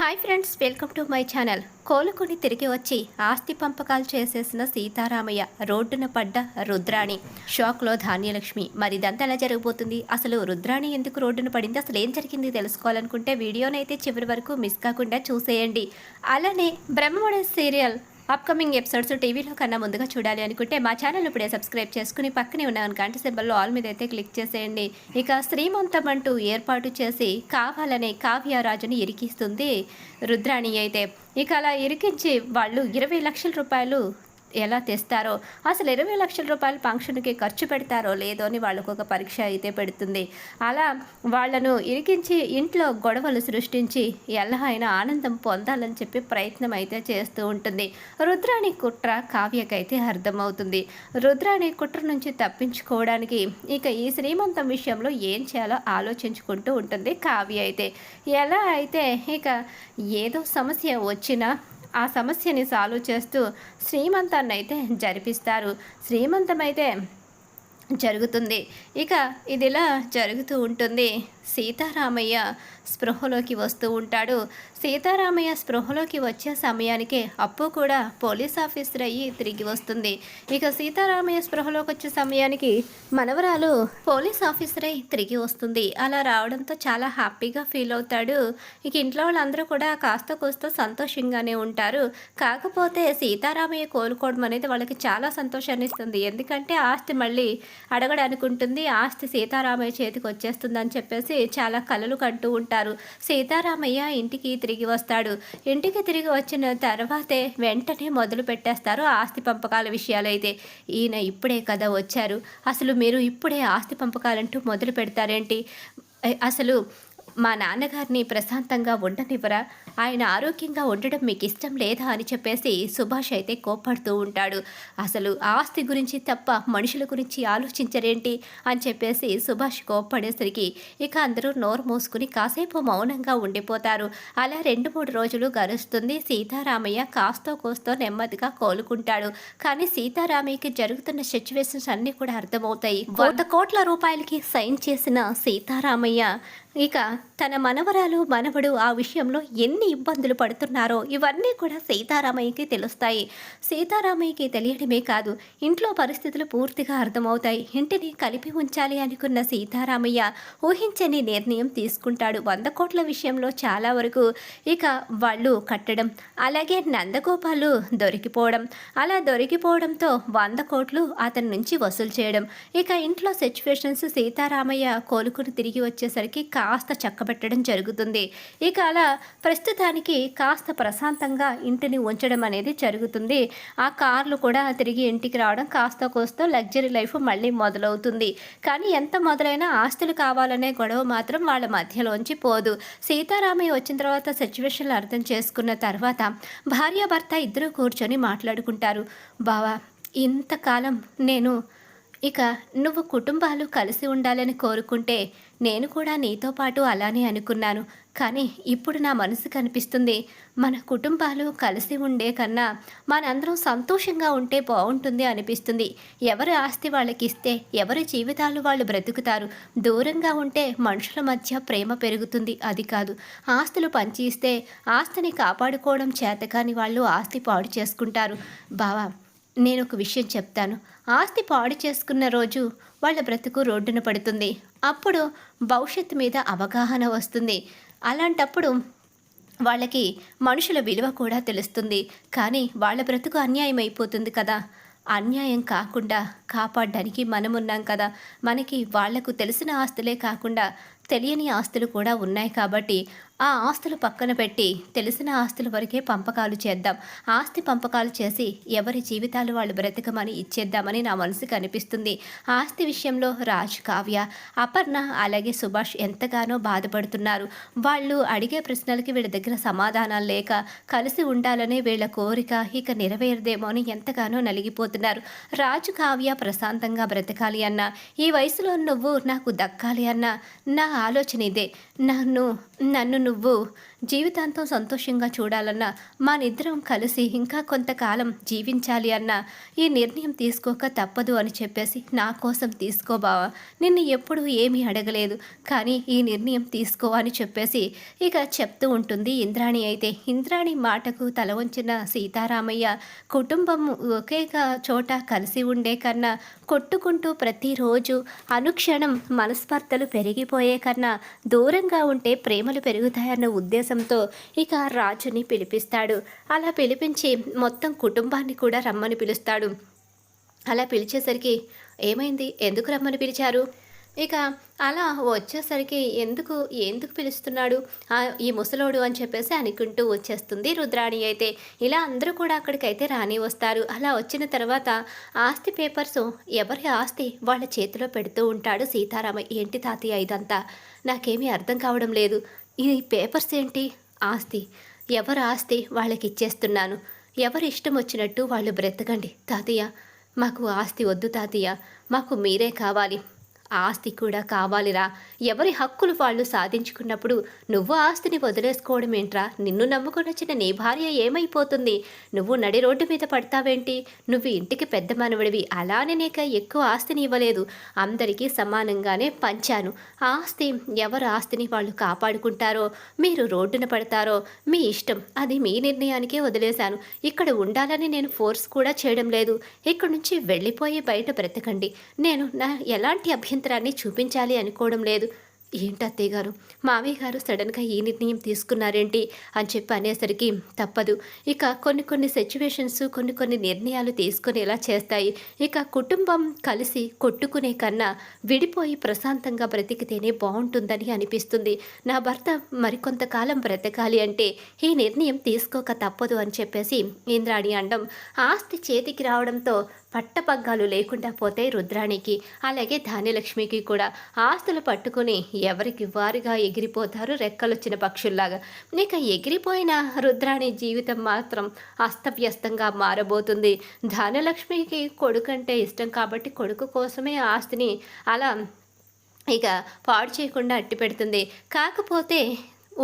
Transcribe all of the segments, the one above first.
Hi friends welcome to my channel. కోలుకొని తిరిగి వచ్చి ఆస్తి పంపకాలు చేసేసిన సీతారామయ్య రోడ్డున పడ్డ రుద్రాణి. షాక్లో ధాన్యలక్ష్మి మరి ఇదంతా ఎలా జరగబోతుంది? అసలు రుద్రాణి ఎందుకు రోడ్డున పడింది? అసలు ఏం జరిగింది? తెలుసుకోవాలనుకుంటే వీడియోనైతే చివరి వరకు మిస్ కాకుండా చూసేయండి. అలానే బ్రహ్మముడి సీరియల్ అప్కమింగ్ ఎపిసోడ్స్ టీవీలో కన్నా ముందుగా చూడాలి అనుకుంటే మా ఛానల్ ఇప్పుడే సబ్స్క్రైబ్ చేసుకుని పక్కనే ఉన్న గంట సింబల్లో ఆల్ మీద అయితే క్లిక్ చేసేయండి. ఇక శ్రీమంతం అంటూ ఏర్పాటు చేసి కావాలనే కావ్యరాజుని ఇరికిస్తుంది రుద్రాణి అయితే. ఇక అలా ఇరికించి వాళ్ళు ఇరవై లక్షల రూపాయలు ఎలా తెస్తారో అసలు ఇరవై లక్షల రూపాయలు ఫంక్షన్కి ఖర్చు పెడతారో లేదో అని వాళ్ళకు ఒక పరీక్ష అయితే పెడుతుంది. అలా వాళ్ళను ఇరికించి ఇంట్లో గొడవలు సృష్టించి ఎలా అయినా ఆనందం పొందాలని చెప్పి ప్రయత్నం అయితే చేస్తూ ఉంటుంది. రుద్రాణి కుట్ర కావ్యకైతే అర్థమవుతుంది. రుద్రాణి కుట్ర నుంచి తప్పించుకోవడానికి ఇక ఈ శ్రీమంతం విషయంలో ఏం చేయాలో ఆలోచించుకుంటూ ఉంటుంది కావ్య అయితే. ఎలా అయితే ఇక ఏదో సమస్య వచ్చినా ఆ సమస్యని సాల్వ్ చేస్తూ శ్రీమంతాన్ని అయితే జరిపిస్తారు. శ్రీమంతమైతే జరుగుతుంది. ఇక ఇదిలా జరుగుతూ ఉంటుంది. సీతారామయ్య స్పృహలోకి వస్తూ ఉంటాడు. సీతారామయ్య స్పృహలోకి వచ్చే సమయానికి అప్పు కూడా పోలీస్ ఆఫీసర్ అయ్యి తిరిగి వస్తుంది. ఇక సీతారామయ్య స్పృహలోకి వచ్చే సమయానికి మనవరాలు పోలీస్ ఆఫీసర్ అయి తిరిగి వస్తుంది. అలా రావడంతో చాలా హ్యాపీగా ఫీల్ అవుతాడు. ఇక ఇంట్లో వాళ్ళందరూ కూడా కాస్త కూస్త సంతోషంగానే ఉంటారు. కాకపోతే సీతారామయ్య కోలుకోవడం అనేది వాళ్ళకి చాలా సంతోషాన్ని ఇస్తుంది ఎందుకంటే ఆస్తి మళ్ళీ అడగడానికి ఉంటుంది ఆస్తి సీతారామయ్య చేతికి వచ్చేస్తుందని చెప్పేసి చాలా కలలు కంటూ ఉంటారు. సీతారామయ్య ఇంటికి తిరిగి వస్తాడు. ఇంటికి తిరిగి వచ్చిన తర్వాతే వెంటనే మొదలు పెట్టేస్తారు ఆస్తి పంపకాల విషయాలైతే ఈయన ఇప్పుడే కదా వచ్చారు. అసలు మీరు ఇప్పుడే ఆస్తి పంపకాలంటూ మొదలు పెడతారేంటి? అసలు మా నాన్నగారిని ప్రశాంతంగా ఉండనివ్వరా? ఆయన ఆరోగ్యంగా ఉండడం మీకు ఇష్టం లేదా అని చెప్పేసి సుభాష్ అయితే కోపడుతూ ఉంటాడు. అసలు ఆస్తి గురించి తప్ప మనుషుల గురించి ఆలోచించరేంటి? అని చెప్పేసి సుభాష్ కోప్పడేసరికి ఇక అందరూ నోరు మూసుకుని కాసేపు మౌనంగా ఉండిపోతారు. అలా రెండు మూడు రోజులు గరుస్తుంది సీతారామయ్య కాస్తో కోస్తో నెమ్మదిగా కోలుకుంటాడు. కానీ సీతారామయ్యకి జరుగుతున్న సిచ్యువేషన్స్ అన్నీ కూడా అర్థమవుతాయి. వంద కోట్ల రూపాయలకి సైన్ చేసిన సీతారామయ్య ఇక తన మనవరాలు మనవడు ఆ విషయంలో ఎన్ని ఇబ్బందులు పడుతున్నారో ఇవన్నీ కూడా సీతారామయ్యకి తెలుస్తాయి. సీతారామయ్యకి తెలియడమే కాదు ఇంట్లో పరిస్థితులు పూర్తిగా అర్థమవుతాయి. ఇంటిని కలిపి ఉంచాలి అనుకున్న సీతారామయ్య ఊహించని నిర్ణయం తీసుకుంటాడు వంద కోట్ల విషయంలో చాలా వరకు. ఇక వాళ్ళు కట్టడం అలాగే నందగోపాలు దొరికిపోవడం అలా దొరికిపోవడంతో వంద కోట్లు అతని నుంచి వసూలు చేయడం. ఇక ఇంట్లో సిచ్యువేషన్స్ సీతారామయ్య కోలుకుని తిరిగి వచ్చేసరికి కాస్త చక్కబెట్టడం జరుగుతుంది. ఇక అలా ప్రస్తుతానికి కాస్త ప్రశాంతంగా ఇంటిని ఉంచడం అనేది జరుగుతుంది. ఆ కార్లు కూడా తిరిగి ఇంటికి రావడం కాస్త కోస్త లగ్జరీ లైఫ్ మళ్ళీ మొదలవుతుంది. కానీ ఎంత మొదలైనా ఆస్తులు కావాలనే గొడవ మాత్రం వాళ్ళ మధ్యలోంచి పోదు. సీతారామయ్య వచ్చిన తర్వాత సిచ్యువేషన్లు అర్థం చేసుకున్న తర్వాత భార్యాభర్త ఇద్దరు కూర్చొని మాట్లాడుకుంటారు. బావా ఇంతకాలం నేను ఇక నువ్వు కుటుంబాలు కలిసి ఉండాలని కోరుకుంటే నేను కూడా నీతో పాటు అలానే అనుకున్నాను. కానీ ఇప్పుడు నా మనసు కనిపిస్తుంది. మన కుటుంబాలు కలిసి ఉండే కన్నా మనందరం సంతోషంగా ఉంటే బాగుంటుంది అనిపిస్తుంది. ఎవరి ఆస్తి వాళ్ళకి ఇస్తే ఎవరి జీవితాలు వాళ్ళు బ్రతుకుతారు. దూరంగా ఉంటే మనుషుల మధ్య ప్రేమ పెరుగుతుంది. అది కాదు. ఆస్తులు పంచి ఇస్తే ఆస్తిని కాపాడుకోవడం చేతకాని వాళ్ళు ఆస్తి పాడు చేసుకుంటారు. బావా నేను ఒక విషయం చెప్తాను. ఆస్తి పాడు చేసుకున్న రోజు వాళ్ళ బ్రతుకు రోడ్డున పడుతుంది. అప్పుడు భవిష్యత్తు మీద అవగాహన వస్తుంది. అలాంటప్పుడు వాళ్ళకి మనుషుల విలువ కూడా తెలుస్తుంది. కానీ వాళ్ళ బ్రతుకు అన్యాయం అయిపోతుంది కదా. అన్యాయం కాకుండా కాపాడడానికి మనమున్నాం కదా. మనకి వాళ్ళకు తెలిసిన ఆస్తులే కాకుండా తెలియని ఆస్తులు కూడా ఉన్నాయి కాబట్టి ఆ ఆస్తులు పక్కన పెట్టి తెలిసిన ఆస్తుల వరకే పంపకాలు చేద్దాం. ఆస్తి పంపకాలు చేసి ఎవరి జీవితాలు వాళ్ళు బ్రతకమని ఇచ్చేద్దామని నా మనసుకు అనిపిస్తుంది ఆస్తి విషయంలో రాజ్ కావ్య అపర్ణ అలాగే సుభాష్ ఎంతగానో బాధపడుతున్నారు. వాళ్ళు అడిగే ప్రశ్నలకి వీళ్ళ దగ్గర సమాధానాలు లేక కలిసి ఉండాలనే వీళ్ళ కోరిక ఇక నెరవేరదేమో అని ఎంతగానో నలిగిపోతున్నారు. రాజు కావ్య ప్రశాంతంగా బ్రతకాలి అన్న ఈ వయసులో నువ్వు నాకు దక్కాలి అన్న నా ఆలోచన ఇదే. నన్ను నన్ను నువ్వు జీవితాంతం సంతోషంగా చూడాలన్నా మనిద్దరం కలిసి ఇంకా కొంతకాలం జీవించాలి అన్న ఈ నిర్ణయం తీసుకోక తప్పదు అని చెప్పేసి నా కోసం తీసుకోబావా నిన్ను ఎప్పుడు ఏమీ అడగలేదు. కానీ ఈ నిర్ణయం తీసుకో అని చెప్పేసి ఇక చెప్తూ ఉంటుంది ఇంద్రాణి అయితే. ఇంద్రాణి మాటకు తల వంచిన సీతారామయ్య కుటుంబం ఒకే చోట కలిసి ఉండే కన్నా కొట్టుకుంటూ ప్రతిరోజు అనుక్షణం మనస్పర్ధలు పెరిగిపోయే కన్నా దూరంగా ఉంటే ప్రేమలు పెరుగుతాయన్న ఉద్దేశంతో ఇక రాజుని పిలిపిస్తాడు. అలా పిలిపించి మొత్తం కుటుంబాన్ని కూడా రమ్మని పిలుస్తాడు. అలా పిలిచేసరికి ఏమైంది? ఎందుకు రమ్మని పిలిచారు? ఇక అలా వచ్చేసరికి ఎందుకు ఎందుకు పిలుస్తున్నాడు? ఈ ముసలోడు అని చెప్పేసి అనుకుంటూ వచ్చేస్తుంది రుద్రాణి అయితే. ఇలా అందరూ కూడా అక్కడికైతే రాని వస్తారు. అలా వచ్చిన తర్వాత ఆస్తి పేపర్స్ ఎవరి ఆస్తి వాళ్ళ చేతిలో పెడుతూ ఉంటాడు సీతారామ ఏంటి తాతయ్య ఇదంతా? నాకేమీ అర్థం కావడం లేదు. ఈ పేపర్స్ ఏంటి? ఆస్తి. ఎవరు ఆస్తి? వాళ్ళకి ఇచ్చేస్తున్నాను. ఎవరు ఇష్టం వచ్చినట్టు వాళ్ళు బ్రతకండి తాతయ్య. మాకు ఆస్తి వద్దు తాతయ్య. మాకు మీరే కావాలి. ఆస్తి కూడా కావాలిరా. ఎవరి హక్కులు వాళ్ళు సాధించుకున్నప్పుడు నువ్వు ఆస్తిని వదిలేసుకోవడం ఏంట్రా? నిన్ను నమ్ముకుని వచ్చిన నీ భార్య ఏమైపోతుంది? నువ్వు నడి రోడ్డు మీద పడతావేంటి? నువ్వు ఇంటికి పెద్ద మనవడివి. అలానే నీకు ఎక్కువ ఆస్తిని ఇవ్వలేదు. అందరికీ సమానంగానే పంచాను. ఆస్తి ఎవరు ఆస్తిని వాళ్ళు కాపాడుకుంటారో? మీరు రోడ్డున పడతారో? మీ ఇష్టం. అది మీ నిర్ణయానికే వదిలేశాను. ఇక్కడ ఉండాలని నేను ఫోర్స్ కూడా చేయడం లేదు. ఇక్కడ నుంచి వెళ్ళిపోయి బయట బ్రతకండి. నేను నా ఎలాంటి అభ్యంతరాన్ని చూపించాలి అనుకోవడం లేదు. ఏంటి అత్తయ్య గారు? మావయ్య గారు సడన్గా ఈ నిర్ణయం తీసుకున్నారేంటి? అని చెప్పి అనేసరికి తప్పదు. ఇక కొన్ని కొన్ని సిచ్యువేషన్స్ కొన్ని కొన్ని నిర్ణయాలు తీసుకునేలా చేస్తాయి. ఇక కుటుంబం కలిసి కొట్టుకునే కన్నా విడిపోయి ప్రశాంతంగా బ్రతికితేనే బాగుంటుందని అనిపిస్తుంది. నా భర్త మరికొంతకాలం బ్రతకాలి అంటే ఈ నిర్ణయం తీసుకోక తప్పదు అని చెప్పేసి ఇంద్రాణి అండం ఆస్తి చేతికి రావడంతో పట్టపగ్గాలు లేకుండా పోతాయి రుద్రాణికి అలాగే ధాన్యలక్ష్మికి కూడా. ఆస్తులు పట్టుకుని ఎవరికి వారుగా ఎగిరిపోతారు రెక్కలొచ్చిన పక్షుల్లాగా. ఇక ఎగిరిపోయిన రుద్రాణి జీవితం మాత్రం అస్తవ్యస్తంగా మారబోతుంది. ధాన్యలక్ష్మికి కొడుకంటే ఇష్టం కాబట్టి కొడుకు కోసమే ఆస్తిని అలా ఇక పాడు చేయకుండా అట్టి పెడుతుంది కాకపోతే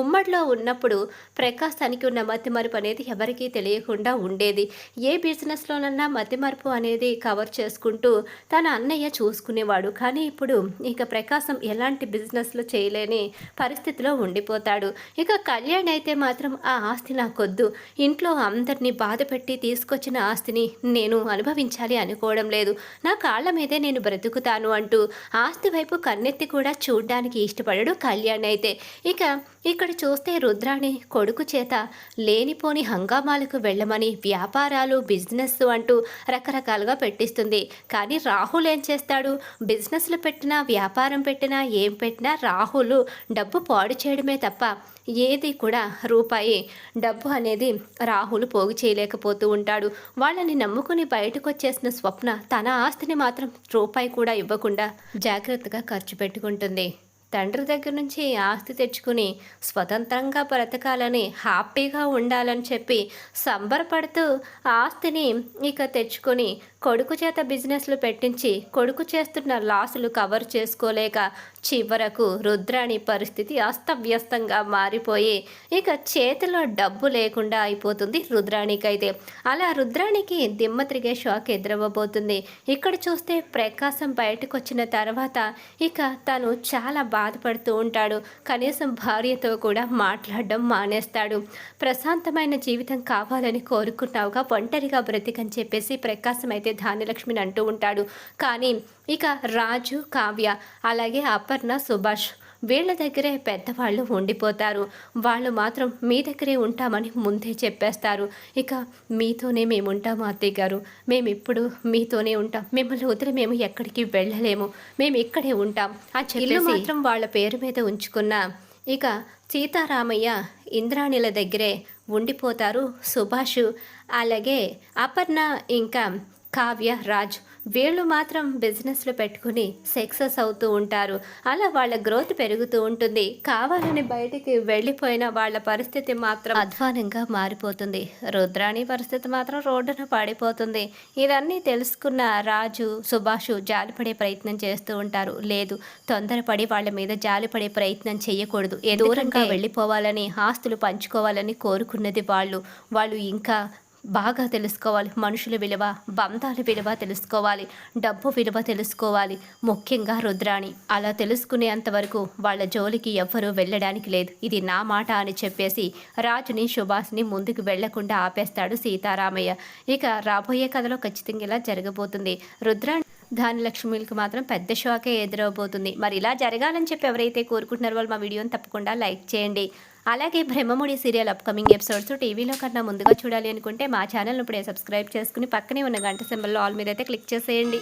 ఉమ్మడిలో ఉన్నప్పుడు ప్రకాశానికి ఉన్న మతిమరుపు అనేది ఎవరికీ తెలియకుండా ఉండేది. ఏ బిజినెస్లోనన్నా మతిమరుపు అనేది కవర్ చేసుకుంటూ తన అన్నయ్య చూసుకునేవాడు. కానీ ఇప్పుడు ఇక ప్రకాశం ఎలాంటి బిజినెస్లు చేయలేని పరిస్థితిలో ఉండిపోతాడు. ఇక కళ్యాణ్ అయితే మాత్రం ఆ ఆస్తి నాకొద్దు. ఇంట్లో అందరినీ బాధ పెట్టి తీసుకొచ్చిన ఆస్తిని నేను అనుభవించాలి అనుకోవడం లేదు. నా కాళ్ళ మీదే నేను బ్రతుకుతాను అంటూ ఆస్తి వైపు కన్నెత్తి కూడా చూడడానికి ఇష్టపడడు కళ్యాణ్ అయితే. ఇక ఇక్కడ చూస్తే రుద్రాణి కొడుకు చేత లేనిపోని హంగామాలకు వెళ్ళమని వ్యాపారాలు బిజినెస్ అంటూ రకరకాలుగా పెట్టిస్తుంది. కానీ రాహుల్ ఏం చేస్తాడు? బిజినెస్లు పెట్టినా వ్యాపారం పెట్టినా ఏం పెట్టినా రాహుల్ డబ్బు పాడు చేయడమే తప్ప ఏది కూడా రూపాయి డబ్బు అనేది రాహుల్ పోగు చేయలేకపోతూ ఉంటాడు. వాళ్ళని నమ్ముకుని బయటకు వచ్చేసిన స్వప్న తన ఆస్తిని మాత్రం రూపాయి కూడా ఇవ్వకుండా జాగ్రత్తగా ఖర్చు పెట్టుకుంటుంది. తండ్రి దగ్గర నుంచి ఆస్తి తెచ్చుకుని స్వతంత్రంగా బ్రతకాలని హ్యాపీగా ఉండాలని చెప్పి సంబరపడుతూ ఆస్తిని ఇక తెచ్చుకొని కొడుకు చేత బిజినెస్లు పెట్టించి కొడుకు చేస్తున్న లాసులు కవర్ చేసుకోలేక చివరకు రుద్రాణి పరిస్థితి అస్తవ్యస్తంగా మారిపోయి ఇక చేతిలో డబ్బు లేకుండా అయిపోతుంది రుద్రాణికైతే. అలా రుద్రాణికి దిమ్మ తిరిగే షాక్ ఎదురవ్వబోతుంది. ఇక్కడ చూస్తే ప్రకాశం బయటకు వచ్చిన తర్వాత ఇక తను చాలా బాధపడుతూ ఉంటాడు. కనీసం భార్యతో కూడా మాట్లాడడం మానేస్తాడు. ప్రశాంతమైన జీవితం కావాలని కోరుకున్నావుగా ఒంటరిగా బ్రతికని చెప్పేసి ప్రకాశం అయితే ధాన్యలక్ష్మిని అంటూ ఉంటాడు. కానీ ఇక రాజు కావ్య అలాగే అపర్ణ సుభాష్ వీళ్ళ దగ్గరే పెద్దవాళ్ళు ఉండిపోతారు. వాళ్ళు మాత్రం మీ దగ్గరే ఉంటామని ముందే చెప్పేస్తారు. ఇక మీతోనే మేము ఉంటాము అత్తయ్య గారు. మేము ఇప్పుడు మీతోనే ఉంటాం. మిమ్మల్ని వదిలి మేము ఎక్కడికి వెళ్ళలేము. మేము ఇక్కడే ఉంటాం ఆ చెల్లి మాత్రం వాళ్ళ పేరు మీద ఉంచుకున్న ఇక సీతారామయ్య ఇంద్రాణిల దగ్గరే ఉండిపోతారు సుభాష్ అలాగే అపర్ణ ఇంకా కావ్య రాజ్ వీళ్ళు మాత్రం బిజినెస్లు పెట్టుకుని సక్సెస్ అవుతూ ఉంటారు. అలా వాళ్ళ గ్రోత్ పెరుగుతూ ఉంటుంది. కావాలని బయటికి వెళ్ళిపోయిన వాళ్ళ పరిస్థితి మాత్రం అధ్వానంగా మారిపోతుంది. రుద్రాణి పరిస్థితి మాత్రం రోడ్డున పడిపోతుంది. ఇవన్నీ తెలుసుకున్న రాజు సుభాషు జాలిపడే ప్రయత్నం చేస్తూ ఉంటారు. లేదు తొందరపడి వాళ్ళ మీద జాలిపడే ప్రయత్నం చేయకూడదు. ఏ దూరంగా వెళ్ళిపోవాలని ఆస్తులు పంచుకోవాలని కోరుకున్నది వాళ్ళు. వాళ్ళు ఇంకా బాగా తెలుసుకోవాలి. మనుషుల విలువ బంధాల విలువ తెలుసుకోవాలి. డబ్బు విలువ తెలుసుకోవాలి. ముఖ్యంగా రుద్రాణి. అలా తెలుసుకునేంత వరకు వాళ్ళ జోలికి ఎవ్వరూ వెళ్ళడానికి లేదు. ఇది నా మాట అని చెప్పేసి రాజుని సుభాష్ని ముందుకు వెళ్ళకుండా ఆపేస్తాడు సీతారామయ్య. ఇక రాబోయే కథలో ఖచ్చితంగా ఇలా జరగబోతుంది. రుద్రాణి ధాన్యలక్ష్మికి మాత్రం పెద్ద షాకే ఎదురవబోతుంది. మరి ఇలా జరగాలని చెప్పి ఎవరైతే కోరుకుంటున్నారో వాళ్ళు మా వీడియోని తప్పకుండా లైక్ చేయండి. అలాగే బ్రహ్మముడి సీరియల్ అప్కమింగ్ ఎపిసోడ్స్ టీవీలో కన్నా ముందుగా చూడాలి అనుకుంటే మా ఛానల్ ఇప్పుడే సబ్స్క్రైబ్ చేసుకుని పక్కనే ఉన్న గంట సింబల్లో ఆల్ మీద అయితే క్లిక్ చేసేయండి.